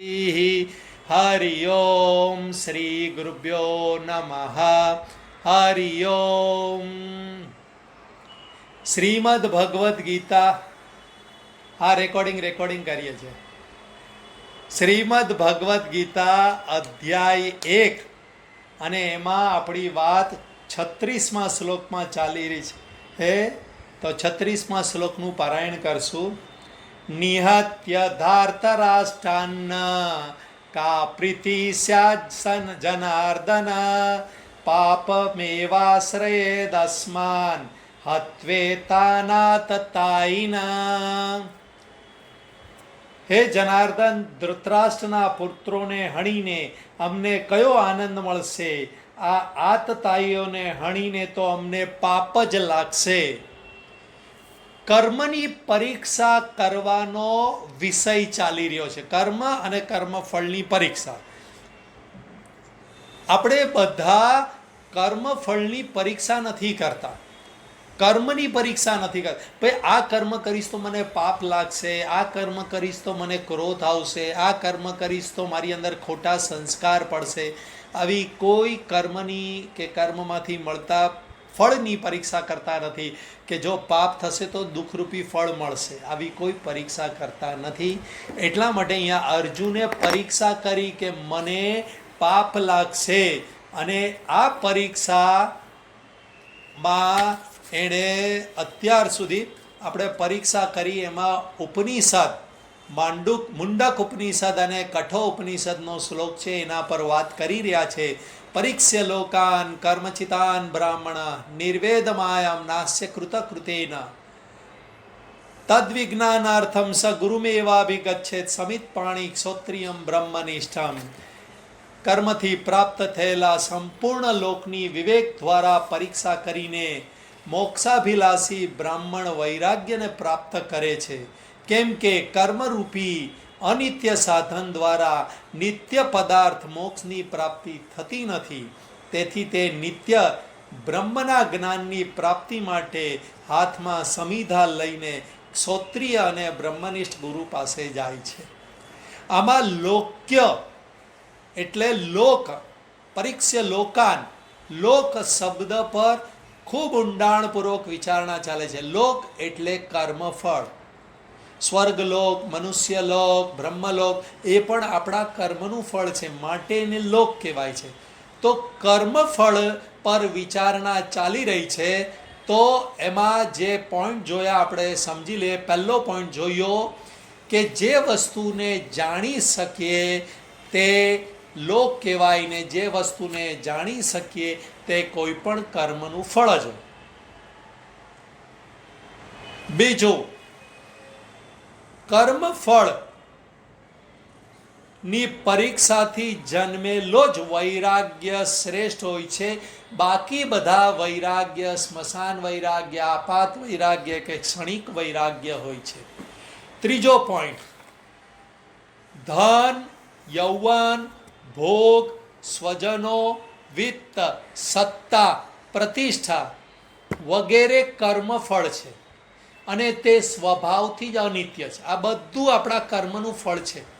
હરિ ઓમ શ્રી ગુરુભ્યો નમઃ હરિ ઓમ શ્રીમદ ભગવદ્ ગીતા આ recording recording કરીએ છીએ। શ્રીમદ ભગવદ્ ગીતા અધ્યાય એક। અને એમાં આપણી વાત છત્રીસમાં શ્લોકમાં ચાલી રહી છે। હે? તો છત્રીસમાં શ્લોકનું પારાયણ કરશું। નિહત્ય ધાર્તરાષ્ટ્રાન્ન કા પ્રીતિ સ્યાજ સન જનાર્દન પાપમેવાશ્રયેદસ્માન હત્વેતાનાતતાઈના હે જનાર્દન ધૃતરાષ્ટ્રના પુત્રોને હણીને અમને કયો આનંદ મળશે આ આતતાઈઓને હણીને તો અમને પાપ જ લાગશે કર્મની પરીક્ષા કરવાનો વિષય ચાલી રહ્યો છે. કર્મ અને કર્મફળની પરીક્ષા. આપણે બધા કર્મફળની પરીક્ષા નથી કરતા. કર્મની પરીક્ષા નથી કરતા ભાઈ, આ કર્મ કરીશ તો મને પાપ લાગશે, આ કર્મ કરીશ તો મને ક્રોધ આવશે, આ કર્મ કરીશ તો મારી અંદર ખોટા સંસ્કાર પડશે. આવી કોઈ કર્મની કે કર્મમાંથી મળતા ફળની પરીક્ષા કરતા નથી કે જો પાપ થશે તો દુઃખરૂપી ફળ મળશે. આવી કોઈ પરીક્ષા કરતા નથી. એટલા માટે અહીંયા અર્જુને પરીક્ષા કરી કે મને પાપ લાગશે અને આ પરીક્ષામાં એણે અત્યાર સુધી આપણે પરીક્ષા કરી એમાં ઉપનિષદ, માંડુક, મુંડક ઉપનિષદ અને કઠો ઉપનિષદનો શ્લોક છે એના પર વાત કરી રહ્યા છે. પરીક્ષ્ય લોકાન કર્મચિતાન બ્રાહ્મણ નિર્વેદમાયામ નાસ્ય કૃત કૃતેન તદ્વિજ્ઞાનાર્થમ સ ગુરુમેવાભિગચ્છેત સમિત પાણી ક્ષોત્રિયમ બ્રહ્મનિષ્ઠમ કર્મથી પ્રાપ્ત થયેલા સંપૂર્ણ લોકની વિવેક દ્વારા પરીક્ષા કરીને મોક્ષાભિલાષી બ્રાહ્મણ વૈરાગ્યને પ્રાપ્ત કરે છે કેમ કે કર્મરૂપી અનિત્ય સાધન દ્વારા નિત્ય પદાર્થ મોક્ષની પ્રાપ્તિ થતી નથી. તેથી તે નિત્ય બ્રહ્મના જ્ઞાનની પ્રાપ્તિ માટે હાથમાં સમિધા લઈને ક્ષોત્રિય અને બ્રહ્મનિષ્ઠ ગુરુ પાસે જાય છે. આમાં લોક્ય એટલે લોક, પરીક્ષ્ય લોકાન. લોક શબ્દ પર ખૂબ ઊંડાણપૂર્વક વિચારણા ચાલે છે. લોક એટલે કર્મફળ. સ્વર્ગલોક, મનુષ્યલોક, બ્રહ્મલોક, એ પણ આપણા કર્મનું ફળ છે માટે એને લોક કહેવાય છે તો કર્મફળ પર વિચારણા ચાલી રહી છે, તો એમાં જે પોઈન્ટ જોયા આપણે સમજી લઈએ, પહેલો પોઈન્ટ જોયો કે જે વસ્તુને જાણી શકીએ તે લોક કહેવાય ને જે વસ્તુને જાણી શકીએ તે કોઈ પણ કર્મનું ફળ જ. બીજું કર્મફળની પરીક્ષાથી જન્મેલો જ વૈરાગ્ય શ્રેષ્ઠ હોય છે. બાકી બધા વૈરાગ્ય, સ્મશાન વૈરાગ્ય, આપાત વૈરાગ્ય કે ક્ષણિક વૈરાગ્ય હોય છે. ત્રીજો પોઈન્ટ ધન, યૌવન, ભોગ, સ્વજનો, વિત્ત, સત્તા, પ્રતિષ્ઠા વગેરે કર્મફળ છે. અને તે સ્વભાવથી જ અનિત્ય છે. આ બધું આપણા કર્મનું ફળ છે.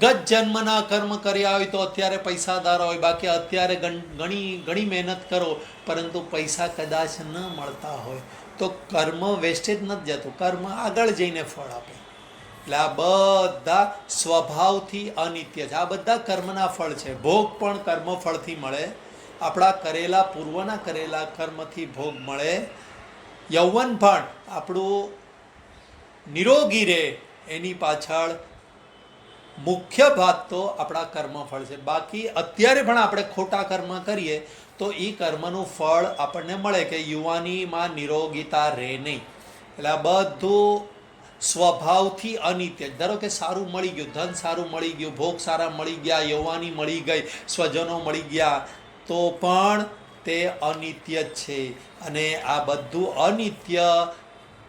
ગત જન્મના કર્મ કર્યા હોય તો અત્યારે પૈસાદાર હોય, બાકી અત્યારે ઘણી ઘણી મહેનત કરો, પરંતુ પૈસા કદાચ ન મળતા હોય. તો કર્મ વેસ્ટેજ નથી જતું. કર્મ આગળ જઈને ફળ આપે. એટલે આ બધા સ્વભાવથી અનિત્ય છે. આ બધા કર્મના ફળ છે. ભોગ પણ કર્મ ફળથી મળે. આપણા કરેલા, પૂર્વના કરેલા કર્મથી ભોગ મળે. યૌવન પણ આપણું નિરોગી રહે, એની પાછળ મુખ્ય ભાગ તો આપણા કર્મફળ છે. બાકી અત્યારે પણ આપણે ખોટા કર્મ કરીએ તો એ કર્મનું ફળ આપણને મળે કે યુવાનીમાં નિરોગીતા રહે નહીં. એટલે આ બધું સ્વભાવથી અનિત્ય. ધારો કે સારું મળી ગયું, ધન સારું મળી ગયું, ભોગ સારા મળી ગયા, યૌવાની મળી ગઈ, સ્વજનો મળી ગયા, તો પણ તે અનિત્ય જ છે. અને આ બધું અનિત્ય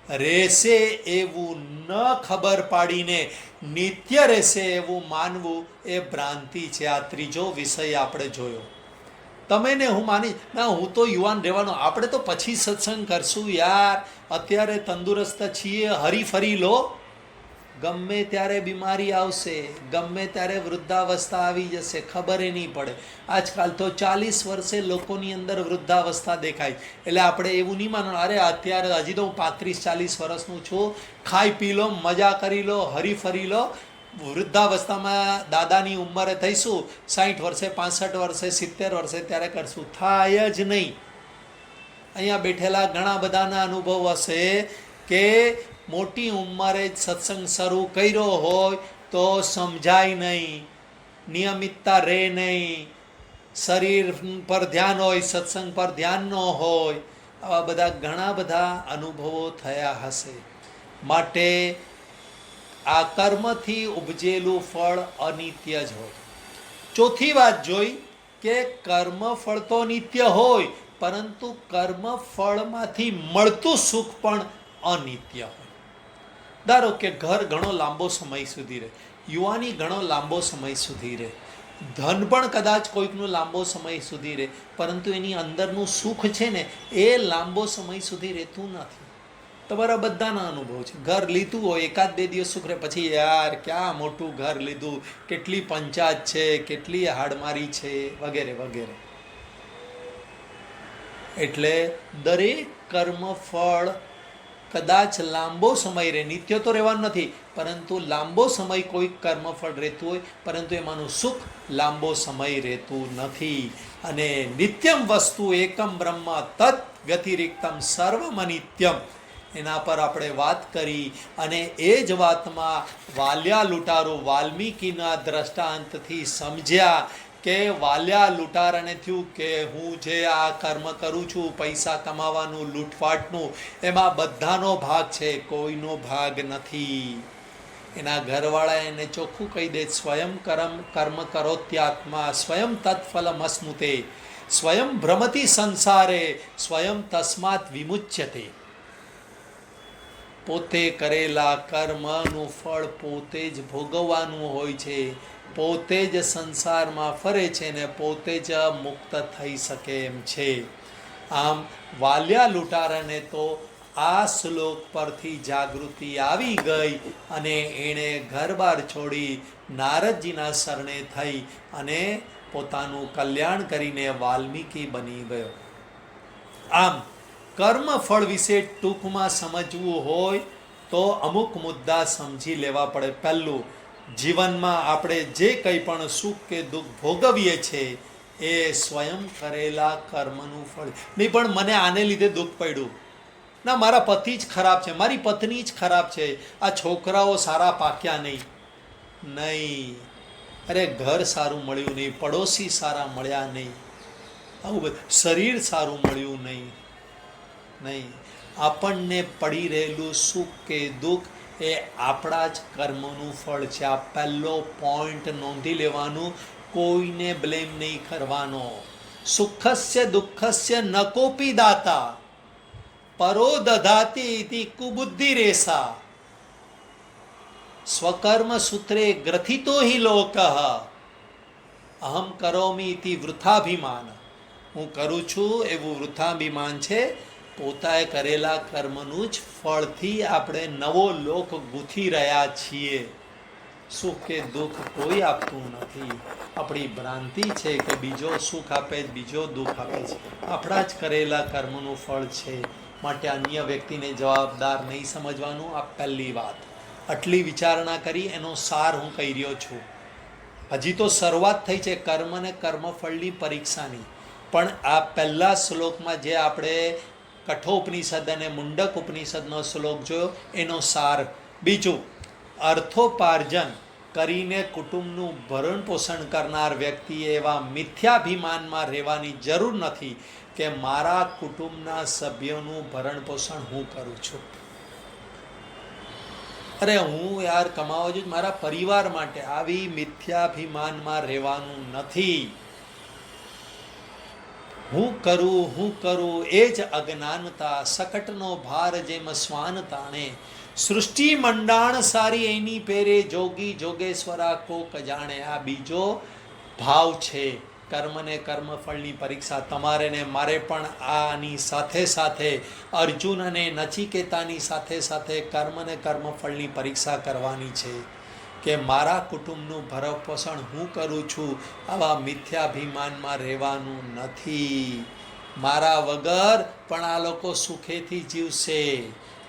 રહેશે એવું ન ખબર પાડીને નિત્ય રહેશે એવું માનવું એ ભ્રાંતિ છે. આ ત્રીજો વિષય આપણે જોયો. તમે ને હું માની, ના, હું તો યુવાન રહેવાનો. આપણે તો પછી સત્સંગ કરશું યાર. અત્યારે તંદુરસ્ત છીએ હરી ફરી લો. ગમે ત્યારે બીમારી આવશે, ગમે ત્યારે વૃદ્ધાવસ્થા આવી જશે, ખબર એ નહીં પડે. આજકાલ તો ચાલીસ વર્ષે લોકોની અંદર વૃદ્ધાવસ્થા દેખાય એટલે આપણે એવું નહીં માનવું અરે અત્યારે હજી તો હું પાંત્રીસ, ચાલીસ વર્ષનું છું, ખાઈ પી લો, મજા કરી લો, હરી ફરી લો. વૃદ્ધાવસ્થામાં દાદાની ઉંમરે થઈશું સાઠ વર્ષે, પાસઠ વર્ષે, સિત્તેર વર્ષે ત્યારે કરશું. થાય જ નહીં. અહીંયા બેઠેલા ઘણા બધાના અનુભવ હશે કે મોટી ઉંમરે જ સત્સંગ શરૂ કર્યો હોય તો સમજાય નહીં. નિયમિતતા રહે નહીં. શરીર પર ધ્યાન હોય, સત્સંગ પર ધ્યાન ન હોય, આવા બધા ઘણા બધા અનુભવો થયા હશે. માટે આ કર્મથી ઉપજેલું ફળ અનિત્ય જ હોય. ચોથી વાત જોઈ કે કર્મ ફળ તો નિત્ય હોય, પરંતુ કર્મ ફળમાંથી મળતું સુખ પણ અનિત્ય હોય. ધારો કે ઘર ઘણો લાંબો સમય સુધી રહે, યુવાની ઘણો લાંબો સમય સુધી રહે, ધન પણ કદાચ કોઈકનું લાંબો સમય સુધી રહે, પરંતુ એની અંદરનું સુખ છે ને, એ લાંબો સમય સુધી રહેતું નથી. તમારા બધાના અનુભવ છે. ઘર લીધું હોય, એકાદ બે દિવસ સુખ રહે, પછી યાર ક્યાં મોટું ઘર લીધું, કેટલી પંચાયત છે, કેટલી હાડમારી છે, વગેરે વગેરે. એટલે દરેક કર્મ ફળ કદાચ લાંબો સમય રહે નિત્ય તો રહેવાનું નથી, પરંતુ લાંબો સમય કોઈ કર્મફળ રહેતું હોય, પરંતુ એમાંનું સુખ લાંબો સમય રહેતું નથી. અને નિત્યમ વસ્તુ એકમ બ્રહ્મ તત્ વ્યતિરિક્તમ સર્વમ અનિત્યમ એના પર આપણે વાત કરી, અને એ જ વાતમાં વાલ્યા લૂંટારો વાલ્મીકીના દ્રષ્ટાંતથી સમજ્યા કે વાલ્યા લૂંટારાને થયું કે હું જે આ કર્મ કરું છું, પૈસા કમાવાનું, લૂંટફાટનું, એમાં બધાનો ભાગ છે, કોઈનો ભાગ નથી. એના ઘરવાળા એને ચોખ્ખું કહી દે, સ્વયં કર્મ કર્મ કરો ત્યાત્મા સ્વયં તત્ફલમ અસ્મુતે, સ્વયં ભ્રમતી સંસારે, સ્વયં તસ્માત વિમુચ્યતે. પોતે કરેલા કર્મનું ફળ પોતે જ ભોગવવાનું હોય છે. પોતે જ સંસારમાં ફરે છે ને પોતે જ મુક્ત થઈ શકે એમ છે. આમ વાલ્યા લૂંટારાને તો આ શ્લોક પરથી જાગૃતિ આવી ગઈ અને એણે ઘરબાર છોડી નારદજીના શરણે થઈ અને પોતાનું કલ્યાણ કરીને વાલ્મીકી બની ગયો. આમ કર્મ ફળ વિશે ટૂંકમાં સમજવું હોય તો અમુક મુદ્દા સમજી લેવા પડે. પહેલું, જીવનમાં આપણે જે કંઈ પણ સુખ કે દુઃખ ભોગવીએ છીએ એ સ્વયં કરેલા કર્મનું ફળ. નહીં, પણ મને આને લીધે દુઃખ પડ્યું. ના, મારા પતિ જ ખરાબ છે, મારી પત્ની જ ખરાબ છે. આ છોકરાઓ સારા પાક્યા નહીં. નહીં. અરે, ઘર સારું મળ્યું નહીં, પડોશી સારા મળ્યા નહીં. આવું બધું. શરીર સારું મળ્યું નહીં. નહીં. આપણને પડી રહેલું સુખ કે દુઃખ એ આપણા જ કર્મનું ફળ છે. આ પહેલો પોઈન્ટ નોંધી લેવાનું, કોઈને બ્લેમ નહીં કરવાનો. સુખસ્ય દુઃખસ્ય ન કોપી દાતા. પરો દધાતી કુબુદ્ધિ રેસા. સ્વકર્મ સૂત્રે ગ્રથિતો હિ લોક. અહમ કરોમી વૃથાભિમાન. હું કરું છું એવું વૃથાભિમાન છે. પોતાએ કરેલા કર્મનું જ ફળથી આપણે નવો લોક ગૂંથી રહ્યા છીએ. સુખ કે દુઃખ કોઈ આપતું નથી. આપણી ભ્રાંતિ છે કે બીજો સુખ આપે, બીજો દુઃખ આપે છે. આપણા જ કરેલા કર્મનું ફળ છે. માટે અન્ય વ્યક્તિને જવાબદાર નહીં સમજવાનું આ પહેલી વાત. આટલી વિચારણા કરી, એનો સાર હું કહી રહ્યો છું. હજી તો શરૂઆત થઈ છે કર્મ અને કર્મફળની પરીક્ષાની. પણ આ પહેલા શ્લોકમાં જે આપણે કઠોપનિષદ અને મુંડક ઉપનિષદનો શ્લોક જોયો, એનો સાર. બીજું, અર્થોપાર્જન કરીને કુટુંબનું ભરણ પોષણ કરનાર વ્યક્તિએ એવા મિથ્યાભિમાનમાં રહેવાની જરૂર નથી કે મારા કુટુંબના સભ્યોનું ભરણ પોષણ હું કરું છું. અરે હું યાર કમાવા છું મારા પરિવાર માટે. આવી મિથ્યાભિમાનમાં રહેવાનું નથી. હું કરું હું કરું, એ જ અજ્ઞાનતા, સકટનો ભાર જેમ સ્વાન તાણે. સૃષ્ટિ મંડાણ સારી એની પેરે જોગી જોગેશ્વરા કોક જાણે. આ બીજો ભાવ છે. કર્મને કર્મફળની પરીક્ષા તમારે ને મારે પણ આની સાથે સાથે અર્જુન અને નચિકેતાની સાથે સાથે કર્મને કર્મફળની પરીક્ષા કરવાની છે. કે મારા કુટુંબનું ભરણપોષણ હું કરું છું, આવા મિથ્યાભિમાનમાં રહેવાનું નથી. મારા વગર પણ આ લોકો સુખેથી જીવશે.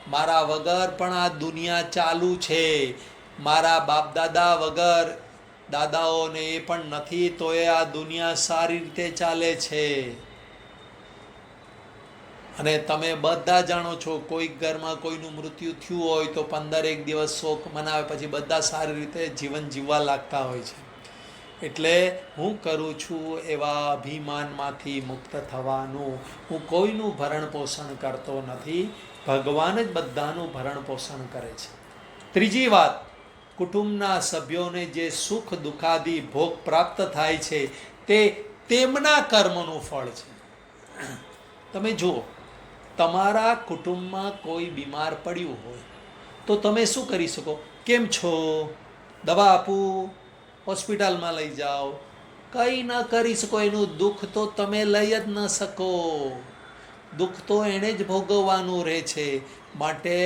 મારા વગર પણ આ દુનિયા ચાલુ છે. મારા બાપ દાદા વગર દાદાઓને એ પણ નથી, તો એ આ દુનિયા સારી રીતે ચાલે છે. અને તમે બધા જાણો છો, કોઈક ઘરમાં કોઈનું મૃત્યુ થયું હોય તો પંદર એક દિવસ શોક મનાવે, પછી બધા સારી રીતે જીવન જીવવા લાગતા હોય છે. એટલે હું કરું છું એવા અભિમાનમાંથી મુક્ત થવાનું. હું કોઈનું ભરણ પોષણ કરતો નથી, ભગવાન જ બધાનું ભરણ પોષણ કરે છે. ત્રીજી વાત, કુટુંબના સભ્યોને જે સુખ દુઃખાદી ભોગ પ્રાપ્ત થાય છે, તે તેમના કર્મનું ફળ છે. તમે જુઓ તમારા કુટુંબમાં કોઈ બીમાર પડ્યું હોય, તો તમે શું કરી શકો? કેમ છો? દવા આપું, હોસ્પિટલમાં લઈ જાઓ. કંઈ ન કરી શકો, એનું દુઃખ તો તમે લઈ જ ન શકો. દુઃખ તો એણે જ ભોગવવાનું રહે છે. માટે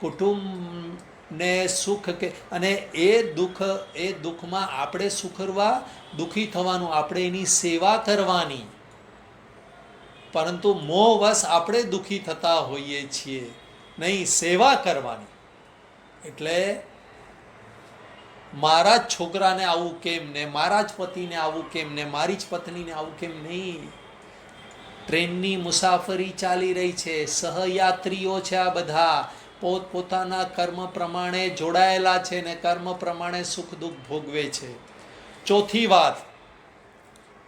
કુટુંબને સુખ કે, અને એ દુઃખ, એ દુઃખમાં આપણે સુખરવા દુઃખી થવાનું, આપણે એની સેવા કરવાની. પરંતુ મોહવશ આપણે દુઃખી થતા હોઈએ છીએ. નહીં, સેવા કરવાની. એટલે મારા જ છોકરાને આવું કેમ ને, મારા જ પતિને આવું કેમ ને, મારી જ પત્નીને આવું કેમ નહીં? ટ્રેનની મુસાફરી ચાલી રહી છે, સહયાત્રીઓ છે આ બધા. પોતપોતાના કર્મ પ્રમાણે જોડાયેલા છે ને કર્મ પ્રમાણે સુખ દુઃખ ભોગવે છે. ચોથી વાત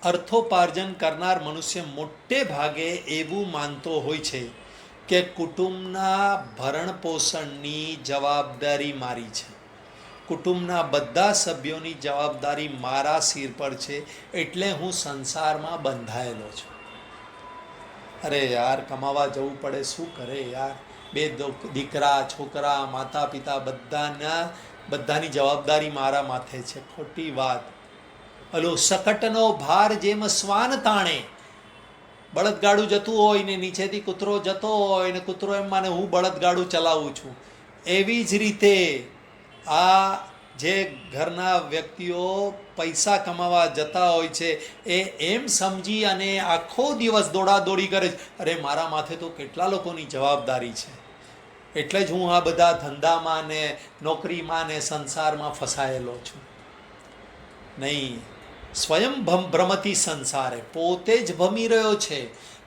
અર્થોપાર્જન કરનાર મનુષ્ય મોટે ભાગે એવું માનતો હોય છે કે કુટુંબના ભરણ પોષણની જવાબદારી મારી છે. કુટુંબના બધા સભ્યોની જવાબદારી મારા સિર પર છે એટલે હું સંસારમાં બંધાયેલો છું. અરે યાર, કમાવા જવું પડે, શું કરે યાર? બે દીકરા, છોકરા માતા પિતા બધાના, બધાની જવાબદારી મારા માથે છે. ખોટી વાત. હલો સકટનો ભાર જેમ શ્વાન તાણે. બળદગાડું જતું હોય ને નીચેથી કૂતરો જતો હોય ને કૂતરો એમ માને હું બળદગાડું ચલાવું છું. એવી જ રીતે આ જે ઘરના વ્યક્તિઓ પૈસા કમાવા જતા હોય છે, એ એમ સમજી અને આખો દિવસ દોડાદોડી કરે છે. અરે, મારા માથે તો કેટલા લોકોની જવાબદારી છે. એટલે જ હું આ બધા ધંધામાં ને નોકરીમાં ને સંસારમાં ફસાયેલો છું. નહીં સ્વયં ભ્રમતી સંસારે. પોતે જ ભમી રહ્યો છે.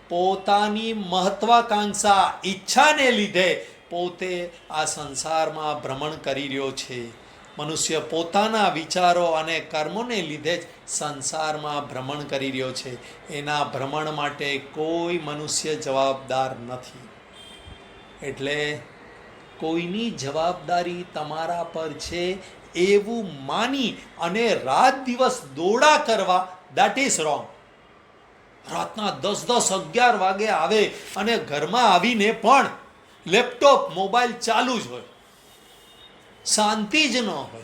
પોતાની મહત્વાકાંક્ષા, ઈચ્છાને લીધે પોતે આ સંસારમાં ભ્રમણ કરી રહ્યો છે. મનુષ્ય પોતાના વિચારો અને કર્મોને લીધે જ સંસારમાં ભ્રમણ કરી રહ્યો છે. એના ભ્રમણ માટે કોઈ મનુષ્ય જવાબદાર નથી. એટલે કોઈની જવાબદારી તમારા પર છે એવું માની અને રાત દિવસ દોડા કરવા દેટ ઇઝ રોંગ રાતના દસ દસ અગિયાર વાગે આવે અને ઘરમાં આવીને પણ લેપટોપ, મોબાઈલ ચાલુ જ હોય. શાંતિ જ ન હોય.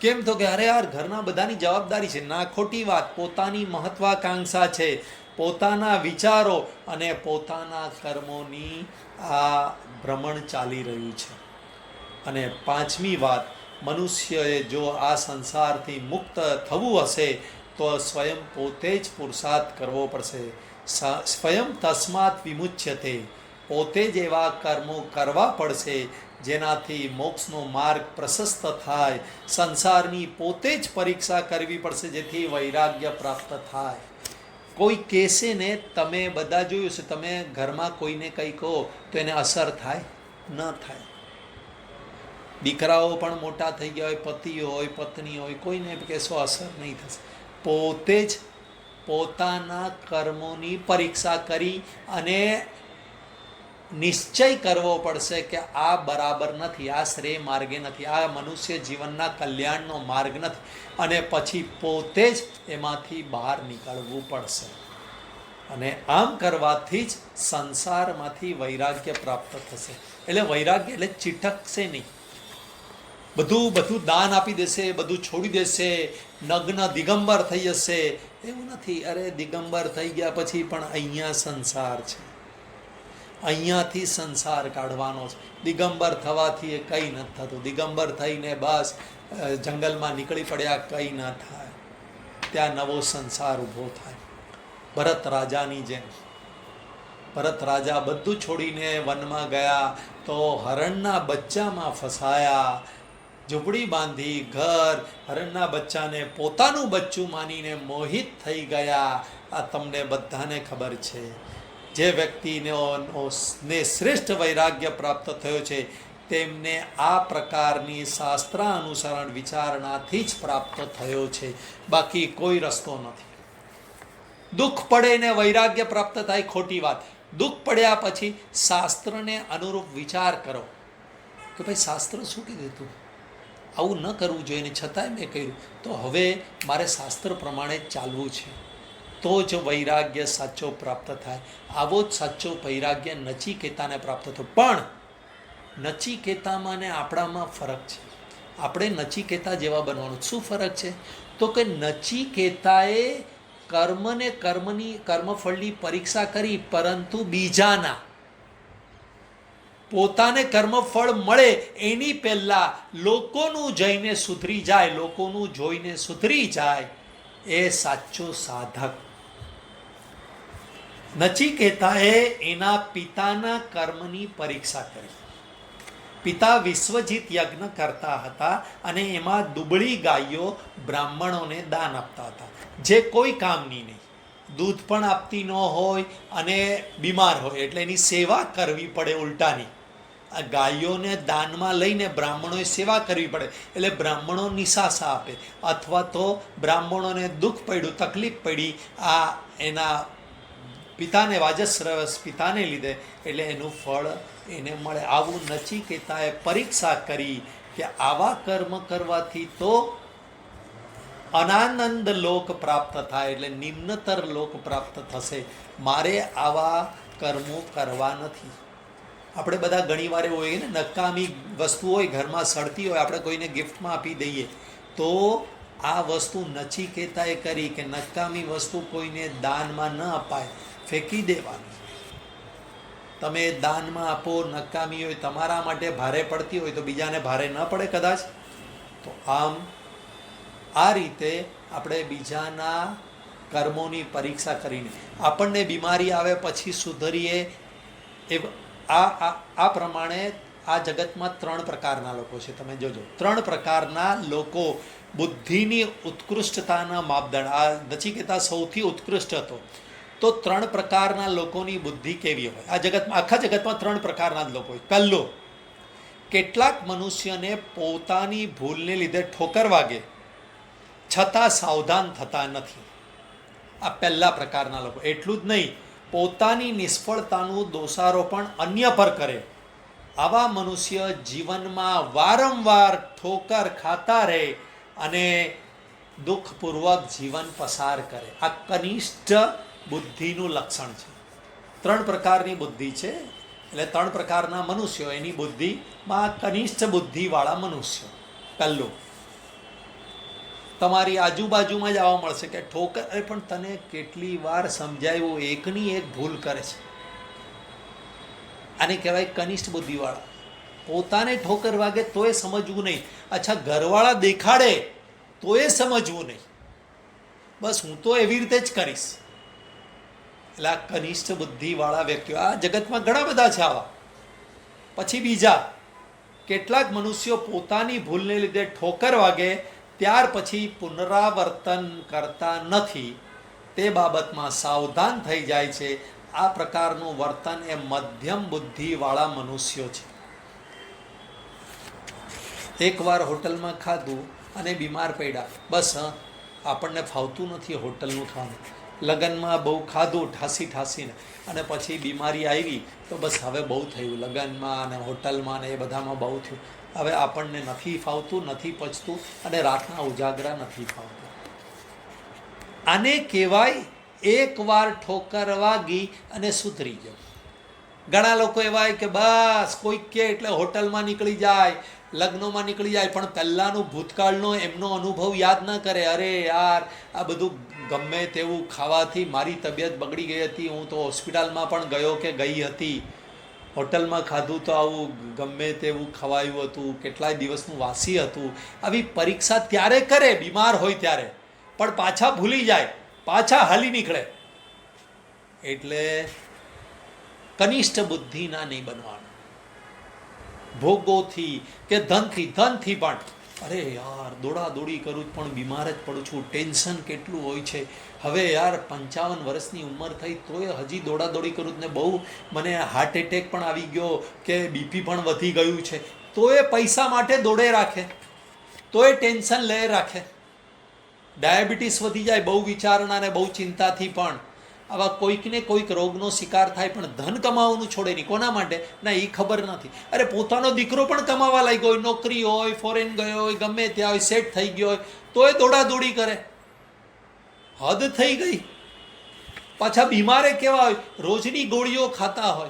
કેમ તો કે અરે યાર, ઘરના બધાની જવાબદારી છે. ના ખોટી વાત, પોતાની મહત્વાકાંક્ષા છે. પોતાના વિચારો અને પોતાના કર્મોની આ ભ્રમણ ચાલી રહ્યું છે. અને પાંચમી વાત, મનુષ્યએ જો આ સંસારથી મુક્ત થવું હશે, તો સ્વયં પોતે જ પુરુષાર્થ કરવો પડશે. સ્વયં તસ્માત વિમુચ્યતે. પોતે જ એવા કર્મો કરવા પડશે, જેનાથી મોક્ષનો માર્ગ પ્રશસ્ત થાય. સંસારની પોતે જ પરીક્ષા કરવી પડશે, જેથી વૈરાગ્ય પ્રાપ્ત થાય. કોઈ કહેશે ને, તમે બધા જોયું છે, તમે ઘરમાં કોઈને કંઈ કહો, તો એને અસર થાય? ન થાય. દીકરાઓ પણ મોટા થઈ ગયા હોય પતિ હોય, પત્ની હોય, કોઈને કહેશો અસર નહીં થશે. પોતે જ પોતાના કર્મોની પરીક્ષા કરી અને નિશ્ચય કરવો પડશે કે આ બરાબર નથી, આ શ્રેય માર્ગે નથી, આ મનુષ્ય જીવનના કલ્યાણનો માર્ગ નથી. અને પછી પોતે જ એમાંથી બહાર નીકળવું પડશે. અને આમ કરવાથી જ સંસારમાંથી વૈરાગ્ય પ્રાપ્ત થશે. એટલે વૈરાગ્ય એટલે ચીટકશે નહીં. બધું બધું દાન આપી દેશે, બધું છોડી દેશે, નગ્ન દિગંબર થઈ જશે. એવું નથી. અરે, દિગંબર થઈ ગયા પછી પણ અહીંયા સંસાર છે. અહીંયાથી સંસાર કાઢવાનો છે. દિગંબર થવાથી એ કંઈ નથી થતું. દિગંબર થઈને બસ જંગલમાં નીકળી પડ્યા, કંઈ ન થાય. ત્યાં નવો સંસાર ઊભો થાય. ભરત રાજાની જેમ. ભરત રાજા બધું છોડીને વનમાં ગયા તો હરણના બચ્ચામાં ફસાયા. ઝૂંપડી બાંધી ઘર હરણના બચ્ચાને પોતાનું બચ્ચું માનીને મોહિત થઈ ગયા. આ તમને બધાને ખબર છે. જે વ્યક્તિને શ્રેષ્ઠ વૈરાગ્ય પ્રાપ્ત થયો છે, તેમને આ પ્રકારની શાસ્ત્ર અનુસરણ વિચારણાથી જ પ્રાપ્ત થયો છે. બાકી કોઈ રસ્તો નથી. દુઃખ પડે ને વૈરાગ્ય પ્રાપ્ત થાય ખોટી વાત. દુઃખ પડ્યા પછી શાસ્ત્રને અનુરૂપ વિચાર કરો. કે ભાઈ શાસ્ત્ર શું કીધું તું? આવું ન કરવું જોઈએ. ને છતાંય મેં કર્યું તો હવે મારે શાસ્ત્ર પ્રમાણે ચાલવું છે. તો જ વૈરાગ્ય સાચો પ્રાપ્ત થાય. આવો જ સાચો વૈરાગ્ય નચિકેતાને પ્રાપ્ત થયો. પણ નચિકેતામાં ને આપણામાં ફરક છે. આપણે નચિકેતા જેવા બનવાનું શું ફરક છે? તો કે નચિકેતાએ કર્મને કર્મની કર્મફળની પરીક્ષા કરી, પરંતુ બીજાના પોતાને કર્મફળ મળે એની પહેલાં લોકોનું જઈને સુધરી જાય, લોકોનું જોઈને સુધરી જાય, એ સાચો સાધક. નચિકેતાએ એના પિતાના કર્મની પરીક્ષા કરી. પિતા વિશ્વજીત યજ્ઞ કરતા હતા અને એમાં દુબળી ગાયો બ્રાહ્મણોને દાન આપતા હતા. જે કોઈ કામની નહીં. દૂધ પણ આપતી ન હોય અને બીમાર હોય એટલે એની સેવા કરવી પડે ઉલટાની. આ ગાયોને દાનમાં લઈને બ્રાહ્મણોએ સેવા કરવી પડે, એટલે બ્રાહ્મણો નિશાસા આપે. અથવા તો બ્રાહ્મણોને દુઃખ પડ્યું, તકલીફ પડી, આ એના પિતાને, વાજસ્રવસ પિતાને લીધે, એટલે એનું ફળ એને મળે. આવું નચિકેતાએ પરીક્ષા કરી કે આવા કર્મ કરવાથી તો અનાનંદ લોક પ્રાપ્ત થાય, એટલે નિમ્નતર લોક પ્રાપ્ત થશે. મારે આવા કર્મો કરવા નથી. આપણે બધા ઘણીવાર એવું હોય ને નકામી વસ્તુ હોય ઘરમાં સડતી હોય, આપણે કોઈને ગિફ્ટમાં આપી દઈએ, તો આ વસ્તુ નચિકેતાએ કરી કે નકામી વસ્તુ કોઈને દાનમાં ન અપાય, ફેંકી દેવાની. તમે દાનમાં આપો, નકામી હોય, તમારા માટે ભારે પડતી હોય, તો બીજાને ભારે ન પડે કદાચ. તો આમ આ રીતે આપણે બીજાના કર્મોની પરીક્ષા કરીને આપણને બીમારી આવે પછી સુધરીએ, એ આ આ પ્રમાણે આ જગતમાં ત્રણ પ્રકારના લોકો છે, તમે જોજો. ત્રણ પ્રકારના લોકો બુદ્ધિની ઉત્કૃષ્ટતાના માપદંડ. આ નચિકેતા સૌથી ઉત્કૃષ્ટ હતો. તો ત્રણ પ્રકારના લોકોની બુદ્ધિ કેવી હોય? આ જગતમાં, આખા જગતમાં ત્રણ પ્રકારના જ લોકો હોય. પહેલો, કેટલાક મનુષ્યને પોતાની ભૂલને લીધે ઠોકર વાગે, છતાં સાવધાન થતા નથી. આ પહેલા પ્રકારના લોકો. એટલું જ નહીં પોતાની નિષ્ફળતાનું દોષારોપણ અન્ય પર કરે. આવા મનુષ્ય જીવનમાં વારંવાર ઠોકર ખાતા રહે અને દુઃખપૂર્વક જીવન પસાર કરે. આ કનિષ્ઠ બુદ્ધિનું લક્ષણ છે. ત્રણ પ્રકારની બુદ્ધિ છે. એટલે ત્રણ પ્રકારના મનુષ્યો. એની બુદ્ધિમાં કનિષ્ઠ બુદ્ધિવાળા મનુષ્યો. પહેલું તમારી આજુબાજુમાં જ આવવા મળશે કે ઠોકર, અરે પણ તને કેટલી વાર સમજાવ્યું એકની એક ભૂલ કરે છે. આને કહેવાય કનિષ્ઠ બુદ્ધિવાળા. પોતાને ઠોકર વાગે તોય સમજવું નહીં. અચ્છા, ઘરવાળા દેખાડે તોય સમજવું નહીં. બસ હું તો એવી રીતે જ કરીશ. એટલે આ કનિષ્ઠ બુદ્ધિવાળા વ્યક્તિઓ, આ જગતમાં ઘણા બધા છે આવા. પછી બીજા, કેટલાક મનુષ્યો પોતાની ભૂલને લીધે ઠોકર વાગે ત્યાર પછી પુનરાવર્તન કરતા નથી. તે બાબતમાં સાવધાન થઈ જાય છે. આ પ્રકારનું વર્તન એ મધ્યમ બુદ્ધિવાળા મનુષ્યો છે. એકવાર હોટલમાં ખાધું અને બીમાર પડ્યા. બસ આપણને ફાવતું નથી હોટલનું ખાવાનું. લગ્નમાં બહુ ખાધું, ઠાસી ઠાસીને. અને પછી બીમારી આવી, તો બસ હવે બહુ થયું. લગ્નમાં અને હોટલમાં ને એ બધામાં બહુ થયું. હવે આપણને નથી ફાવતું, નથી પચતું અને રાતના ઉજાગરા નથી ફાવતું. આને કહેવાય એકવાર ઠોકર વાગી અને સુધરી જવું. ઘણા લોકો એવા હોય કે બસ કોઈક કે એટલે હોટલમાં નીકળી જાય, લગ્નોમાં નીકળી જાય, પણ પહેલાંનું ભૂતકાળનો એમનો અનુભવ યાદ ન કરે. અરે યાર, આ બધું ગમે તેવું ખાવાથી મારી તબિયત બગડી ગઈ હતી. હું તો હોસ્પિટલમાં પણ ગયો કે ગઈ હતી. હોટલમાં ખાધું તો આવું ગમે તેવું ખવાયું હતું, કેટલાય દિવસનું વાસી હતું. આવી પરીક્ષા ત્યારે કરે, બીમાર હોય ત્યારે. પણ પાછા ભૂલી જાય, પાછા હાલી નીકળે. એટલે કનિષ્ઠ બુદ્ધિના નહીં બનવાનું. ભોગોથી કે ધનથી ધનથી પણ અરે યાર દોડા દોડી કરું પણ બીમાર જ પડું છું. ટેન્શન કેટલું હોય છે? હવે યાર, પંચાવન વર્ષની ઉંમર થઈ, તોય હજી દોડા દોડી કરું ને બહુ મને હાર્ટ એટેક પણ આવી ગયો કે બીપી પણ વધી ગયું છે. તોય પૈસા માટે દોડે રાખે. તોય ટેન્શન લે રાખે. ડાયાબિટીસ વધી જાય, બહુ વિચારણા ને બહુ ચિંતાથી પણ. આવા કોઈકને કોઈક રોગનો શિકાર થાય, પણ ધન કમાવાનું છોડે નહીં. કોના માટે? ના એ ખબર નથી. અરે, પોતાનો દીકરો પણ કમાવા લાગ્યો હોય, નોકરી હોય ફોરેન ગયો હોય, ગમે ત્યાં હોય સેટ થઈ ગયો હોય, તોય દોડાદોડી કરે. હદ થઈ ગઈ. પાછા બીમારે કેવા હોય? રોજની ગોળીઓ ખાતા હોય.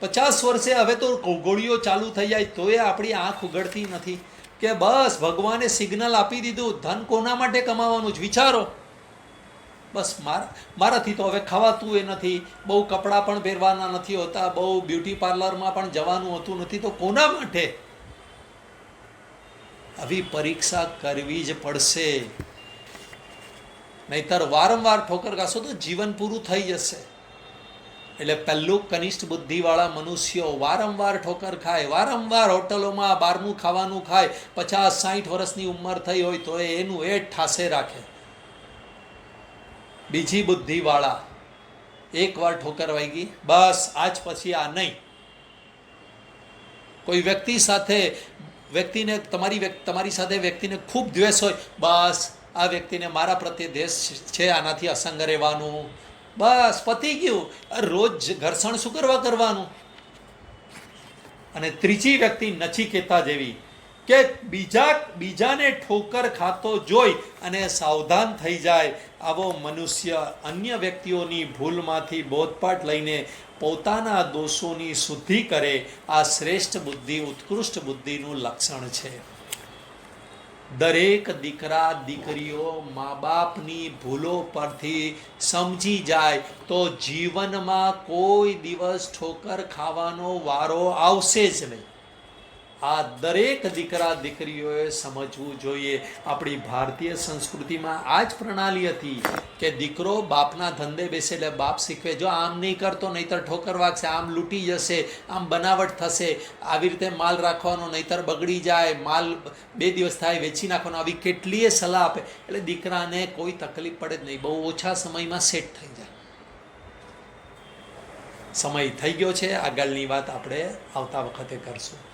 પચાસ વર્ષે હવે તો ગોળીઓ ચાલુ થઈ જાય, તોય આપણી આંખ ઉગડતી નથી. કે બસ, ભગવાને સિગ્નલ આપી દીધું, ધન કોના માટે કમાવાનું જ? વિચારો. બસ મારા, મારાથી તો હવે ખાવાતું એ નથી. બહુ કપડાં પણ પહેરવાના નથી હોતા, બહુ બ્યુટી પાર્લરમાં પણ જવાનું હોતું નથી, તો કોના માટે? આવી પરીક્ષા કરવી જ પડશે. નહીતર વારંવાર ઠોકર ખાશો તો જીવન પૂરું થઈ જશે. એટલે પહેલું કનિષ્ઠ બુદ્ધિવાળા મનુષ્યો વારંવાર ઠોકર ખાય, વારંવાર હોટલોમાં બહારનું ખાવાનું ખાય, પચાસ સાઠ વર્ષની ઉંમર થઈ હોય તો એનું એ ઠાસે રાખે. બીજી બુદ્ધિવાળા એકવાર ઠોકર વાગી બસ આજ પછી આ નહીં. કોઈ વ્યક્તિ સાથે, વ્યક્તિને તમારી તમારી સાથે વ્યક્તિને ખૂબ દ્વેષ હોય, બસ આ વ્યક્તિને મારા પ્રત્યે દ્વેષ છે, આનાથી અસંગ રહેવાનું. બસ પતી ગયું. રોજ ઘર્ષણ શું કરવા કરવાનું? અને ત્રીજી વ્યક્તિ નચિકેતા જેવી. કે બીજા બીજાને ઠોકર ખાતો જોઈ અને સાવધાન થઈ જાય આવો મનુષ્ય અન્ય વ્યક્તિઓની ભૂલમાંથી બોધપાઠ લઈને પોતાના દોષોની શુદ્ધિ કરે, આ શ્રેષ્ઠ બુદ્ધિ, ઉત્કૃષ્ટ બુદ્ધિનું લક્ષણ છે. દરેક દીકરા દીકરીઓ મા બાપની ભૂલો પરથી સમજી જાય તો જીવનમાં કોઈ દિવસ ઠોકર ખાવાનો વારો આવશે જ નહીં. આ દરેક દીકરા દીકરીઓએ સમજવું જોઈએ. આપણી ભારતીય સંસ્કૃતિમાં આ જ પ્રણાલી હતી કે દીકરો બાપના ધંધે બેસે એટલે બાપ શીખવે. જો આમ નહીં કરતો, નહીતર ઠોકર વાગશે, આમ લૂંટી જશે, આમ બનાવટ થશે, આવી રીતે માલ રાખવાનો, નહીતર બગડી જાય, માલ બે દિવસ થાય, વેચી નાખવાનો, આવી કેટલીય સલાહ આપે. એટલે દીકરાને કોઈ તકલીફ પડે જ નહીં. બહુ ઓછા સમયમાં સેટ થઈ જાય. સમય થઈ ગયો છે. આગળની વાત આપણે આવતા વખતે કરશું.